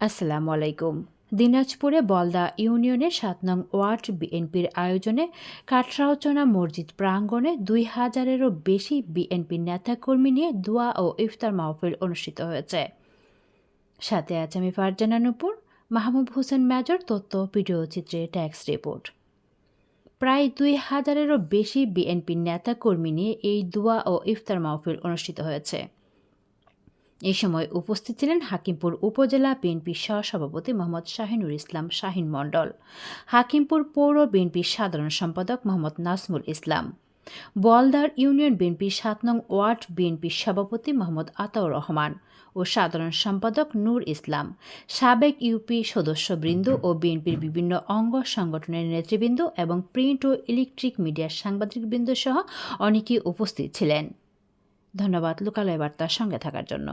আসসালামু আলাইকুম। দিনাজপুরে বলদা ইউনিয়নের সাত নং ওয়ার্ড বিএনপির আয়োজনে কাটরাওচনা মসজিদ প্রাঙ্গণে দুই হাজারেরও বেশি বিএনপি নেতাকর্মী নিয়ে দোয়া ও ইফতার মাহফিল অনুষ্ঠিত হয়েছে। সাথে আছে আমি ফারজানা নুপুর, মাহমুদ হোসেন মেজর তথ্য ভিডিও চিত্রে ট্যাক্স রিপোর্ট। প্রায় দুই হাজারেরও বেশি বিএনপি নেতাকর্মী নিয়ে এই দোয়া ও ইফতার মাহফিল অনুষ্ঠিত হয়েছে। এ সময় উপস্থিত ছিলেন হাকিমপুর উপজেলা বিএনপি সহসভাপতি মোহাম্মদ শাহিনুর ইসলাম শাহিন মণ্ডল, হাকিমপুর পৌর বিএনপির সাধারণ সম্পাদক মোহাম্মদ নাজমুল ইসলাম বলদার ইউনিয়ন বিএনপির সাত নং ওয়ার্ড বিএনপির সভাপতি মোহাম্মদ আতাউর রহমান ও সাধারণ সম্পাদক নূর ইসলাম, সাবেক ইউপি সদস্যবৃন্দ ও বিএনপির বিভিন্ন অঙ্গ সংগঠনের নেতৃবৃন্দ এবং প্রিন্ট ও ইলেকট্রিক মিডিয়ার সাংবাদিকবৃন্দ সহ অনেকেই উপস্থিত ছিলেন। ধন্যবাদ লোকালয় বার্তার সঙ্গে থাকার জন্য।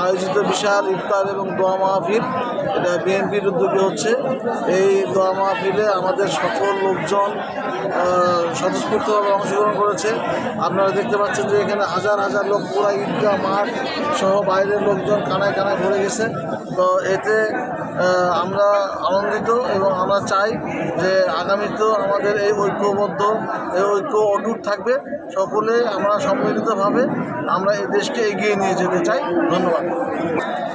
আয়োজিত বিশাল ইফতার এবং দোয়া মাহফিল। এটা বিএনপির উদ্যোগে হচ্ছে। এই দোয়া মাহফিলে আমাদের সকল লোকজন স্বতঃস্ফূর্তভাবে অংশগ্রহণ করেছে। আপনারা দেখতে পাচ্ছেন যে এখানে হাজার হাজার লোক পুরা ঈদগাহ, মাঠ সহ বাইরের লোকজন কানায় কানায় ভরে গেছে। তো এতে আমরা আনন্দিত এবং আমরা চাই যে আগামীতেও আমাদের এই ঐক্যবদ্ধ এই ঐক্য অটুট থাকবে। সকলে আমরা সম্মিলিতভাবে আমরা এই দেশকে এগিয়ে নিয়ে যেতে চাই। ধন্যবাদ।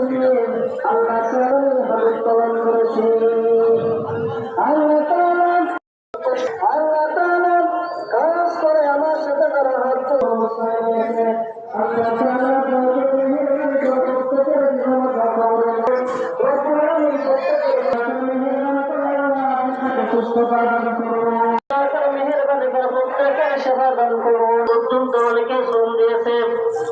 ছিলেন আল্লাহ তাআলা হাদিস পালন করেছেন আল্লাহ তাআলা আল্লাহ সেবা দান করুন অত্যন্ত অনেকে শ্রম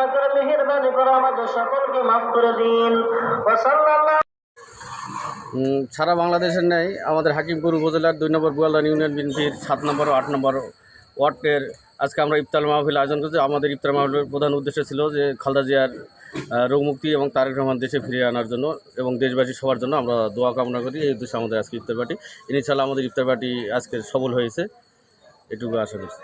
দয়া করে মেহেরবানি করে আমাদের সকলকে মাফ করে দিন। সারা বাংলাদেশের ন্যায় আমাদের হাকিমপুর উপজেলার দুই নম্বর বুয়ালদান ইউনিয়ন বিএনপির সাত নম্বর ও আট নম্বর ওয়ার্ডের আজকে আমরা ইফতার মাহফিল আয়োজন করছি। আমাদের ইফতার মাহফিলের প্রধান উদ্দেশ্য ছিল যে খালদা জিয়ার রোগমুক্তি এবং তারেক রহমান দেশে ফিরিয়ে আনার জন্য এবং দেশবাসী সবার জন্য আমরা দোয়া কামনা করি। এই উদ্দেশ্যে আমাদের আজকে ইফতার পার্টি। ইনশাল্লাহ আমাদের ইফতার পার্টি আজকে সফল হয়েছে। এটুকু আশা করছি।